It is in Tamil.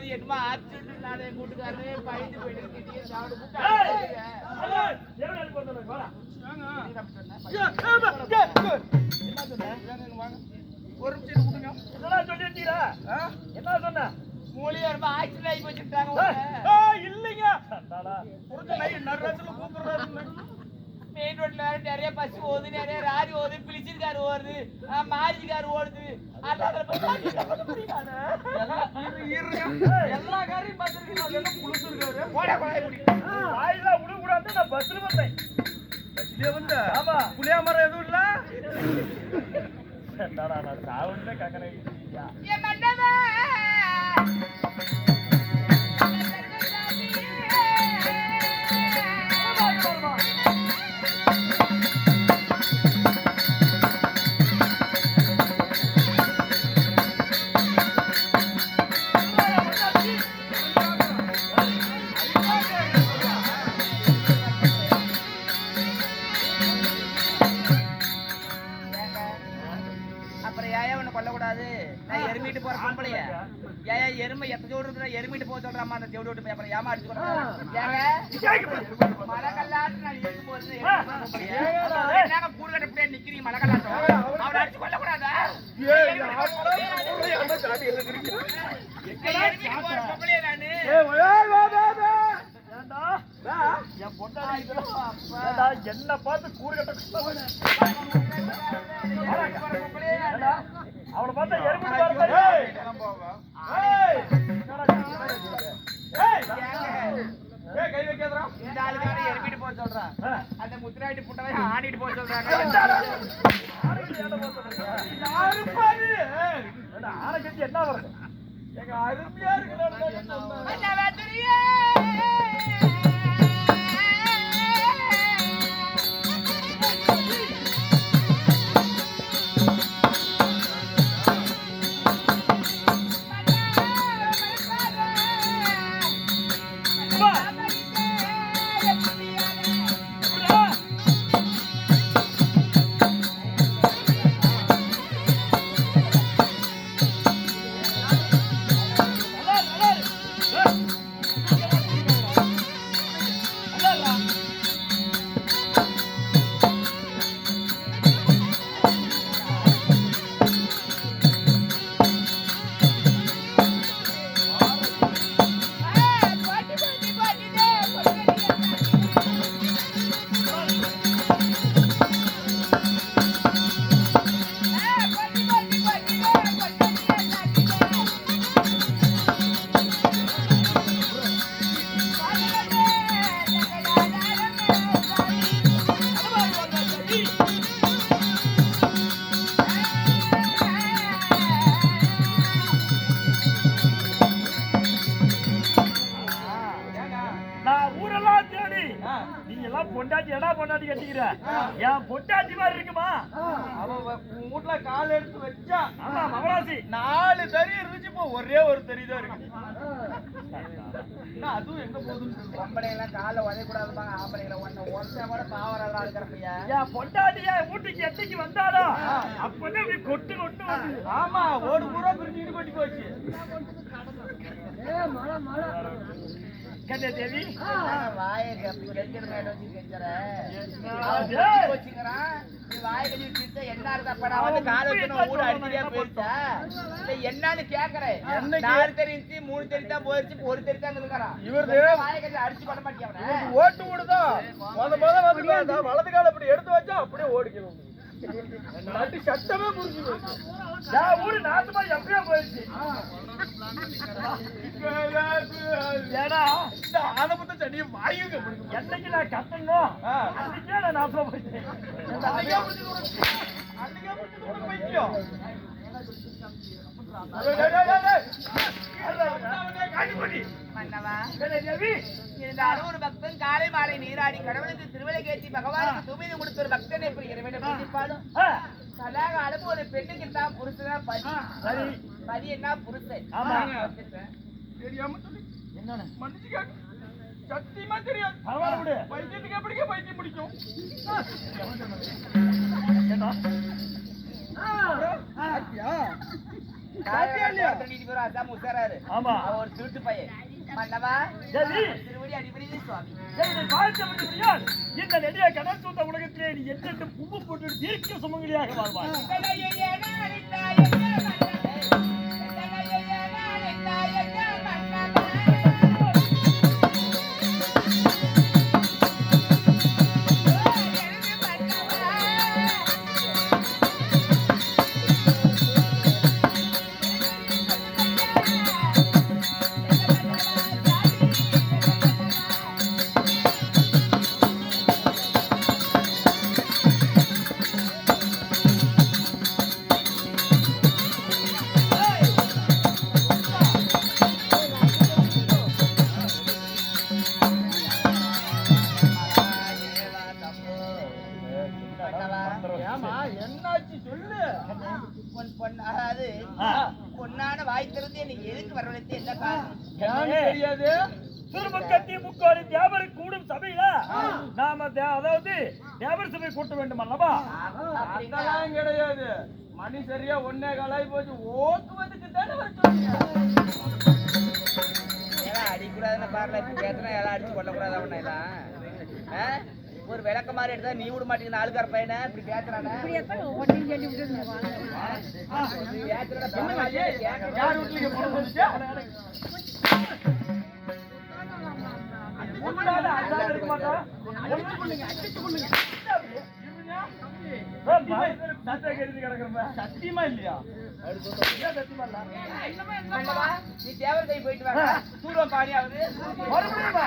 போது என்னமோ ஆக்சிடென்ட் நான் என் கூட்டுக்காரரு பயந்து போயிட்டு சாப்பிட. என்ன சொன்ன? ஒரு நிமிஷம் கொடுங்க என்னடா சொல்லிட்டீரா? என்ன சொன்ன? மூலியா ரொம்ப ஆக்சிடென்ட் ஆகி ஏய், இல்லைங்க. வேற நிறைய பஸ் ஓடுது நிறைய ராரி ஓடுது பிளிச்சிர் கார் ஓடுது மாருதி கார் ஓடுது. எல்லா காரையும் பார்த்திருக்கீங்க நான் பஸ்ல வந்தேன். வந்து ஆமா. புளியா மரம் எதுவும் இல்ல நான் சாவுன்னே கேட்கறேன். நான் எருமிட்டு போற பொம்பளைய. ஏன் எருமை எத்த ஜோடு இருக்கிற எருமிட்டு போக சொல்றாமா அந்த ஜோடு விட்டு போய் அப்புறம் ஏமா அடிச்சு ஏங்க? மலைக்கல்லாட்டு நான் இருக்கு போது என்னங்க கூடு கட்ட அப்படியே நிக்கிறீங்க மலைக்கல்லாட்டம் அவனை அடிச்சு நானு? பொண்டாட்டி ஏண்டா, என்ன பார்த்து கூறு கட்ட அவளை பார்த்தா எறும்பு ஆளை கட்டி என்ன வருது எங்க அருமையா இருக்கிற you. நீங்க எல்லாம் பொண்டாட்டி எடா பொண்டாட்டி கட்டிக்கிற? என் பொண்டாட்டி மாதிரி இருக்குமா? அவன் வீட்டுல கால் எடுத்து வச்சா. ஆமா மகராசி. நாலு தறி இருந்துச்சு இப்போ ஒரே ஒரு தறி தான் இருக்கு. அதுவும் எங்க போகுதுன்னு பொம்பளை எல்லாம் காலை உதைக்கூடாதுப்பாங்க ஆம்பளைங்களை ஒன்னு ஒருத்த கூட பாவரெல்லாம் இருக்கிறப்பையா என் பொண்டாட்டி என் வீட்டுக்கு எத்தைக்கு வந்தாடா அப்பதான் கொட்டு கொட்டு. ஆமா ஒரு பூரா கொட்டி போச்சு கண்ணே தேவி வாயை கெஞ்சர் மேல வச்சு கெஞ்சற டேய். வச்சுக்கிறான் நீ வாயை கழுவி கிட்ட என்ன இருக்கப்ப நான் வந்து காலை வச்சு ஊட அடிச்சிட்டே போயிட்டா இல்ல என்னன்னு கேக்குறேன்? நாலு தெரிஞ்சு மூணு தெரி தான் போயிருச்சு ஒரு தெரி தான் இருக்கிறான் வாயை கழுவி அடிச்சு பண்ண மாட்டியா அவனை. ஓட்டு விடுதான் வலது கால இப்படி எடுத்து வச்சா அப்படியே ஓடிக்கணும் நட்டு சட்டமே புரிஞ்சு போச்சு என் ஊரு நாசமா எப்படியோ போயிடுச்சு ஏன்னா இந்த ஆனப்பட்ட செடியை வாயுங்க பிடிக்கும் என்னைக்கு நான் கத்தணும் ஆ. அன்னைக்கே நான் நாசமா போயிட்டேன் அன்னைக்கே பிடிச்சு அன்னைக்கே பிடிச்சு இருந்தாலும் ஒரு பக்தன் காலை மாலை நீராடி கடவுளுக்கு திருவிலை கேட்டி பகவானுக்கு தூமிதை கொடுத்த ஒரு பக்தனை எப்படி இறைவனை பூஜிப்பாலும் ஆ, அளவு ஒரு பெண்ணுக்கு தான் புருஷனா பதி பதி என்ன புருஷன் தெரியாம சொல்லி என்னன்னு மன்னிச்சுக்க. சத்தியமா தெரியாது பைத்தியத்துக்கு எப்படிங்க பைத்தியம் பிடிக்கும் ஆமா. ஒரு திருட்டு பையன். மன்னவா. திருவடி அடிப்படை சுவாமி. இந்த நெடிய கடல் சூழ்ந்த உலகத்திலே நீ எத்தெட்டு பும்பு போட்டு தீர்க்க சுமங்கலியாக வாழ்வாய்? அதாவது. பொன்னான வாய் திறந்து நீ எதுக்கு வரவழைத்து என்ன காரணம்? தெரியாது? திருமுக்கத்தி முக்கோடி தேவர் கூடும் சபையில நாம அதாவது தேவர் சபை கூட்ட வேண்டும் அல்லவா அதெல்லாம் கிடையாது. மணி சரியா ஒன்னே காலாய் போச்சு. ஓட்டுவதுக்கு தானே வர சொன்னீங்க எல்லாம் அடிக்கூடாதுன்னு பாருல இப்ப பேசுனா எல்லாம் அடிச்சு கொள்ளக்கூடாது? ஒரு விளக்க மாதிரி எடுத்தா நீ விட மாட்டேங்குது ஆளுக்கார பையனை இப்படி பண்ணுங்க சத்தியமா இல்லையா ஏன் சத்தியமா இல்ல நீ தேவர் கை போயிட்டு வாங்க சூரம் பாடியாவது மறுபடியுமா?